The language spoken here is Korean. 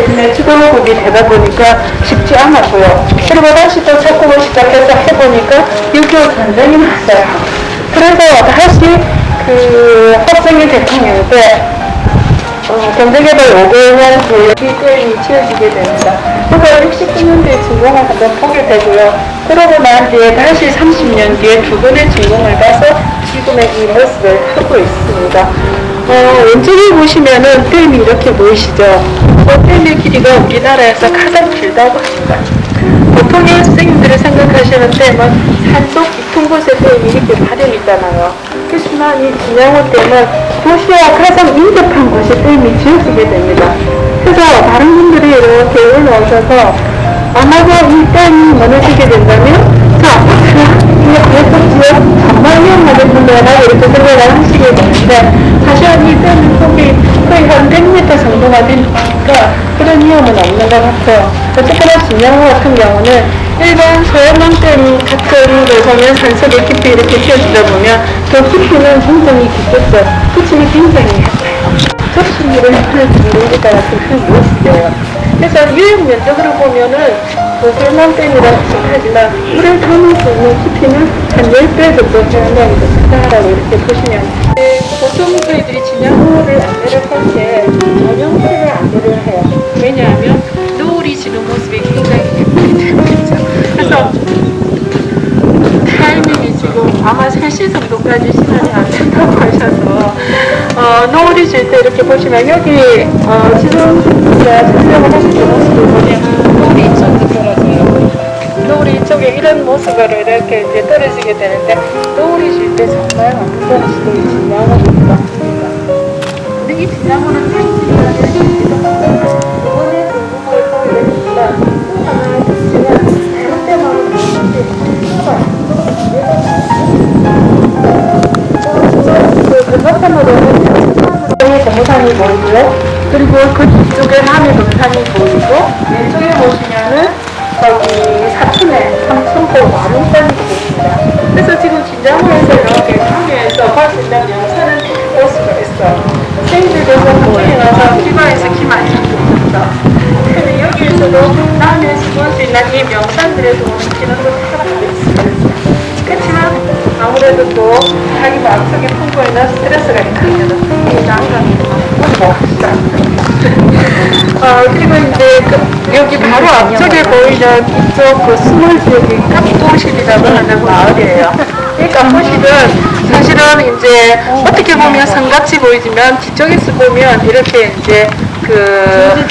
구조국이 되다 보니까 쉽지 않았고요. 그리고 다시 또 적국을 시작해서 해보니까 6.25 전쟁이 났어요. 그래서 다시 그 학생이 대통령인데 어, 경제개발 5개년 계획이 게임이 치러지게 됩니다. 그래서 69년도에 진공을 한번 포게 되고요. 그러고 난 뒤에 다시 30년 뒤에 두 번의 진공을 가서 지금의 이 모습을 하고 있습니다. 어, 왼쪽에 보시면은 댐이 이렇게 보이시죠? 어, 댐의 길이가 우리나라에서 가장 길다고 합니다. 보통의 선생님들이 생각하시는 댐은 산속 깊은 곳에 댐이 이렇게 마련이 있잖아요. 그렇지만 이 진양호 댐은 도시와 가장 인접한 곳에 댐이 지어지게 됩니다. 그래서 다른 분들이 이렇게 올라오셔서 아마도 이 댐이 무너지게 된다면 자, 10% 정도가 되니까 그런 위험은 없는 것 같아요. 토크라스 인형호 같은 경우는 일반 소형망대로 같은 곳에서는 산소를 깊이 이렇게 키워주다 보면 더 깊이는 굉장히 깊었죠. 수침이 굉장히 접수기를 펴주니까 같은 큰 모습이에요. 그래서 유형 면적으로 보면은 그 소형망대이랑 비슷하지만 물을 담을 수 있는 깊이는 한 10배 정도 해야 같다라고 이렇게 보시면 보통 저희들이 진양호를 안내를 할 때 전용수를 안내를 해요. 왜냐하면 노을이 지는 모습이 굉장히 때문이죠. 그래서 타이밍이 지금 아마 3시 정도까지 시간이 안 된다고 하셔서 어, 노을이 질 때 이렇게 보시면 여기 어, 지금 제가 설명을 하시는 모습을 보면 노을이 이쪽으로 떨어져요. 이쪽에 이런 모습으로 이렇게 이제 떨어지게 되는데 질때 정말 완전 시대의 볼수 있습니다. 근데 이그 보이고요. 그리고 그 뒤쪽에 남해 동산이 보이고 왼쪽에 보시면은 거기 사촌에 삼천포 마릉산이 보입니다. 그래서 지금 진장호에서 이렇게 수 있는 영상을 볼 수가 있어요. 선생님들께서 한국에 와서 기마에서 기 많이 잡으셨죠. 근데 여기에서도 남해에서 볼수 있는 이 명산들에서 오는 좀 살아가고 있습니다. 그렇지만 아무래도 또 자기 마음속에 품고 있는 스트레스가 있으면 이 장감이 뭐 어, 그리고 이제 그 여기 바로 앞쪽에 보이는 이쪽 그 스몰 지역이 깝도실이라고 하는 마을이에요. 이 깝도실은 사실은 이제 어떻게 보면 성같이 보이지만 뒤쪽에서 보면 이렇게 이제 그